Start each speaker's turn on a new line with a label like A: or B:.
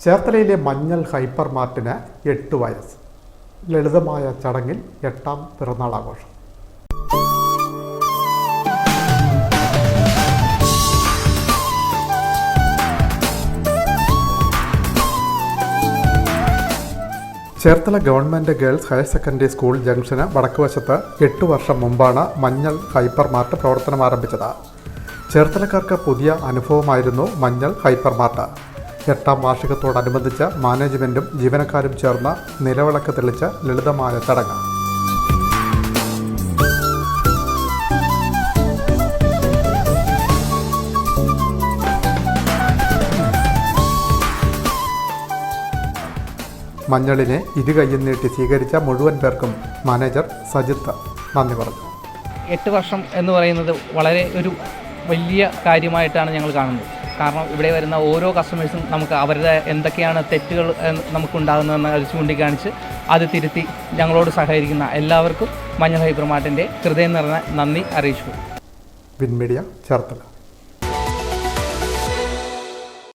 A: ചേർത്തലയിലെ മഞ്ഞൾ ഹൈപ്പർ മാർട്ടിന് എട്ട് വയസ്സ്. ലളിതമായ ചടങ്ങിൽ എട്ടാം പിറന്നാൾ ആഘോഷം Cherthala government girls higher secondary school junction വടക്കുവശത്ത് എട്ട് വർഷം മുമ്പാണ് മഞ്ഞൾ ഹൈപ്പർ മാർട്ട് പ്രവർത്തനം ആരംഭിച്ചത് ചേർത്തലക്കാർക്ക് പുതിയ അനുഭവമായിരുന്നു മഞ്ഞൾ ഹൈപ്പർ മാർട്ട് എട്ടാം വാർഷികത്തോടനുബന്ധിച്ച് മാനേജ്മെന്റും ജീവനക്കാരും ചേർന്ന് നിലവിളക്ക് തെളിച്ച ലളിതമായ ചടങ്ങ്. മഞ്ഞളിനെ ഇരു കൈയും നീട്ടി സ്വീകരിച്ച മുഴുവൻ പേർക്കും മാനേജർ സജിത്ത് നന്ദി പറഞ്ഞു.
B: എട്ട് വർഷം എന്ന് പറയുന്നത് വളരെ ഒരു വലിയ കാര്യമായിട്ടാണ് ഞങ്ങൾ കാണുന്നത്. കാരണം ഇവിടെ വരുന്ന ഓരോ കസ്റ്റമേഴ്സും നമുക്ക് അവരുടെ എന്തൊക്കെയാണ് തെറ്റുകൾ നമുക്കുണ്ടാകുന്നതെന്ന് അത് ചൂണ്ടിക്കാണിച്ച് അത് തിരുത്തി ഞങ്ങളോട് സഹകരിക്കുന്ന എല്ലാവർക്കും മഞ്ഞൾ ഹൈപ്പർമാർട്ടിന്റെ ഹൃദയം നിറഞ്ഞ നന്ദി അറിയിച്ചു.
A: വിൻമീഡിയ ചേർത്തല.